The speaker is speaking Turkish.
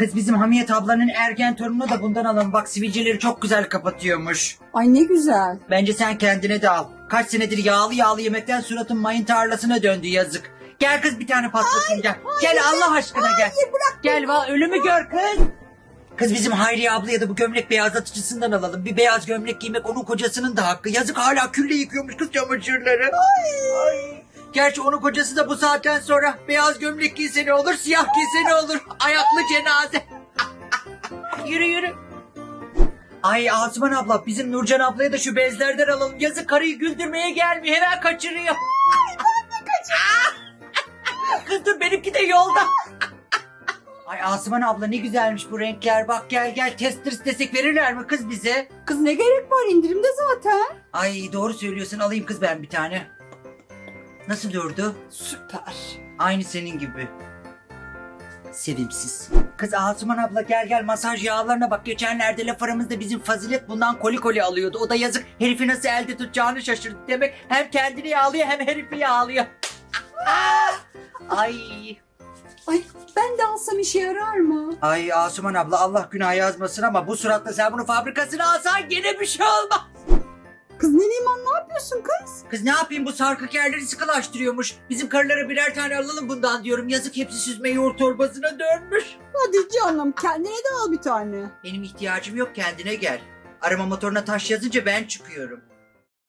Kız bizim Hamiyet ablanın ergen torununu da bundan alalım. Bak sivilceleri çok güzel kapatıyormuş. Ay ne güzel. Bence sen kendine de al. Kaç senedir yağlı yağlı yemekten suratın mayın tarlasına döndü yazık. Gel kız bir tane patlatın gel. Gel Allah aşkına gel. Gel va ölümü gör kız. Kız bizim Hayriye ablaya da bu gömlek beyazlatıcısından alalım. Bir beyaz gömlek giymek onun kocasının da hakkı. Yazık hala külle yıkıyormuş kız çamaşırları. Ay. Gerçi onun kocası da bu saatten sonra beyaz gömlek giyse ne olur, siyah giyse ne olur. Ayaklı cenaze. yürü yürü. Ay Asuman abla bizim Nurcan ablaya da şu bezlerden alalım. Yazık karıyı güldürmeye gelmiyor hemen kaçırıyor. Kız dur benimki de yolda. Ay Asuman abla ne güzelmiş bu renkler. Bak gel gel tester istesek verirler mi kız bize? Kız ne gerek var indirimde zaten. Ay doğru söylüyorsun alayım kız ben bir tane. Nasıl durdu? Süper. Aynı senin gibi. Sevimsiz. Kız Asuman abla gel gel masaj yağlarına bak. Geçenlerde laf aramızda bizim Fazilet bundan koli koli alıyordu. O da yazık herifi nasıl elde tutacağını şaşırdı. Demek hem kendini yağlıyor hem herifi yağlıyor. Ay. Ay ben de alsam işe yarar mı? Ay Asuman abla Allah günah yazmasın ama bu suratla sen bunu fabrikasına alsan gene bir şey olmaz. Kız Neriman ne yapıyorsun kız? Kız ne yapayım bu sarkık yerleri sıkılaştırıyormuş. Bizim karılara birer tane alalım bundan diyorum. Yazık hepsi süzme yoğurt torbasına dönmüş. Hadi canım kendine de al bir tane. Benim ihtiyacım yok kendine gel. Arama motoruna taş yazınca ben çıkıyorum.